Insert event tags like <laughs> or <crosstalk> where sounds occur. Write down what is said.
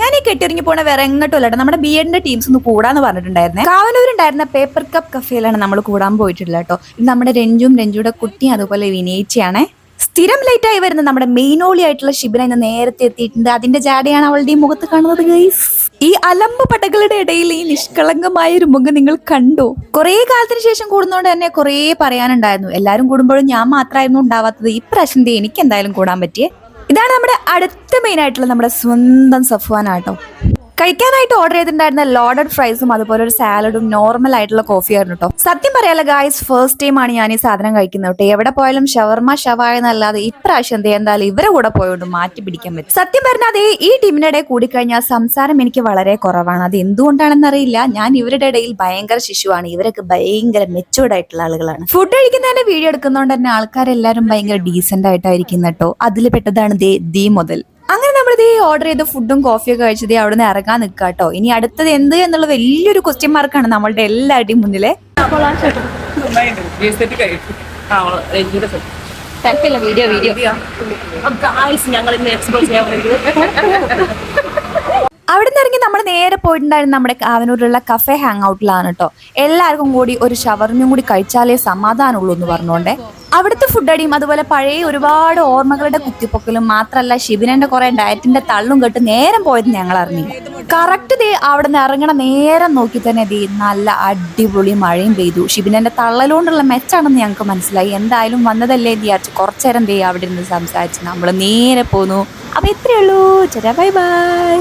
ഞാൻ ഈ കെട്ടിറങ്ങി പോണ വേറെ എങ്ങോട്ടും അല്ലട്ടോ. നമ്മുടെ ബി എഡിന്റെ ടീംസ് ഒന്ന് കൂടാന്ന് പറഞ്ഞിട്ടുണ്ടായിരുന്നേ. കാവനൂരുണ്ടായിരുന്ന പേപ്പർ കപ്പ് കഫേയിലാണ് നമ്മൾ കൂടാൻ പോയിട്ടുള്ളത് കേട്ടോ. ഇത് നമ്മുടെ രഞ്ജും രഞ്ജുടെ കുട്ടിയും അതുപോലെ വിനയിച്ചാണേ സ്ഥിരം ലൈറ്റ് ആയി വരുന്ന നമ്മുടെ മെയിനോളി ആയിട്ടുള്ള ശിബിന ഇന്ന് നേരത്തെ എത്തിയിട്ടുണ്ട്. അതിന്റെ ജാടയാണ് അവളുടെ ഈ മുഖത്ത് കാണുന്നത് ഗൈസ് ഈ അലമ്പ് പടകളുടെ ഇടയിൽ ഈ നിഷ്കളങ്കമായ ഒരു മുഖം നിങ്ങൾ കണ്ടോ? കുറെ കാലത്തിന് ശേഷം കൂടുന്നതുകൊണ്ട് തന്നെ കുറെ പറയാനുണ്ടായിരുന്നു. എല്ലാവരും കൂടുമ്പോഴും ഞാൻ മാത്രമായിരുന്നു ഉണ്ടാവാത്തത്. ദേ എനിക്ക് എന്തായാലും കൂടാൻ പറ്റിയേ. ഇതാണ് നമ്മുടെ അടുത്ത മെയിൻ ആയിട്ടുള്ള നമ്മുടെ സ്വന്തം സഫ്വാൻ ആട്ടോ കഴിക്കാനായിട്ട് ഓർഡർ ചെയ്തിട്ടുണ്ടായിരുന്ന ലോഡഡ് ഫ്രൈസും അതുപോലെ ഒരു സാലഡും നോർമൽ ആയിട്ടുള്ള കോഫി ആയിരുന്നു കേട്ടോ സത്യം പറയാലോ ഗായ്സ് ഫസ്റ്റ് ടൈം ആണ് ഞാൻ ഈ സാധനം കഴിക്കുന്നത് കേട്ടോ എവിടെ പോയാലും ഷവർമ ഷവായ എന്നല്ലാതെ ഇപ്രാവശ്യം എന്ത് എന്തായാലും ഇവരെ കൂടെ പോയോണ്ട് മാറ്റി പിടിക്കാൻ പറ്റും. സത്യം പറഞ്ഞാൽ അതേ ഈ ടീമിനിടെ കൂടിക്കഴിഞ്ഞാൽ സംസാരം എനിക്ക് വളരെ കുറവാണ്. അത് എന്തുകൊണ്ടാണെന്ന് അറിയില്ല. ഞാൻ ഇവരുടെ ഇടയിൽ ഭയങ്കര ശിശുവാണ്. ഇവരൊക്കെ ഭയങ്കര മെച്ചൂർഡ് ആയിട്ടുള്ള ആളുകളാണ്. ഫുഡ് കഴിക്കുന്നതിന്റെ വീഡിയോ എടുക്കുന്നതുകൊണ്ട് തന്നെ ആൾക്കാരെല്ലാരും ഭയങ്കര ഡീസെന്റ് ആയിട്ടായിരിക്കും കേട്ടോ അതിൽ പെട്ടതാണ് ദേ ദി മുതൽ. ഓർഡർ ചെയ്ത ഫുഡും കോഫിയൊക്കെ കഴിച്ചത് അവിടെ നിന്ന് ഇറങ്ങാൻ നിൽക്കുക കേട്ടോ ഇനി അടുത്തത് എന്ത് എന്നുള്ള വലിയൊരു ക്വസ്റ്റ്യൻ മാർക്കാണ് നമ്മളുടെ എല്ലാവരുടെയും മുന്നിലെ. വീഡിയോ വീഡിയോ ഞങ്ങൾ ഇന്ന് എക്സ്പ്ലോർ ചെയ്യാൻ വേണ്ടി <laughs> അവിടെ നിന്ന് ഇറങ്ങി നമ്മൾ നേരെ പോയിട്ടുണ്ടായിരുന്നു നമ്മുടെ കാവനൂരിലുള്ള കഫേ ഹാങ് ഔട്ടിലാണ് കേട്ടോ എല്ലാവർക്കും കൂടി ഒരു ഷവർമയും കൂടി കഴിച്ചാലേ സമാധാനമുള്ളൂ എന്ന് പറഞ്ഞുകൊണ്ട്. അവിടുത്തെ ഫുഡ് അടിയും അതുപോലെ പഴയ ഒരുപാട് ഓർമ്മകളുടെ കുത്തിപ്പൊക്കലും മാത്രമല്ല ശിവനന്റെ കുറെ ഡയറ്റിന്റെ തള്ളും കേട്ട് നേരം പോയത് ഞങ്ങൾ അറിഞ്ഞില്ല. കറക്റ്റ് ദേ അവിടെ നിന്ന് ഇറങ്ങണ നേരം നോക്കി തന്നെ ദേ നല്ല അടിപൊളി മഴയും പെയ്തു. ശിവനന്റെ തള്ളലുകൊണ്ടുള്ള മെച്ചാണെന്ന് ഞങ്ങൾക്ക് മനസ്സിലായി. എന്തായാലും വന്നതല്ലേ വിചാരിച്ചു കുറച്ചേരം ദേ അവിടെ ഇരുന്ന് സംസാരിച്ച്. നമ്മൾ നേരെ പോന്നു. അപ്പൊ ഇത്രയേ ഉള്ളൂ. ചേരാ ബൈ ബൈ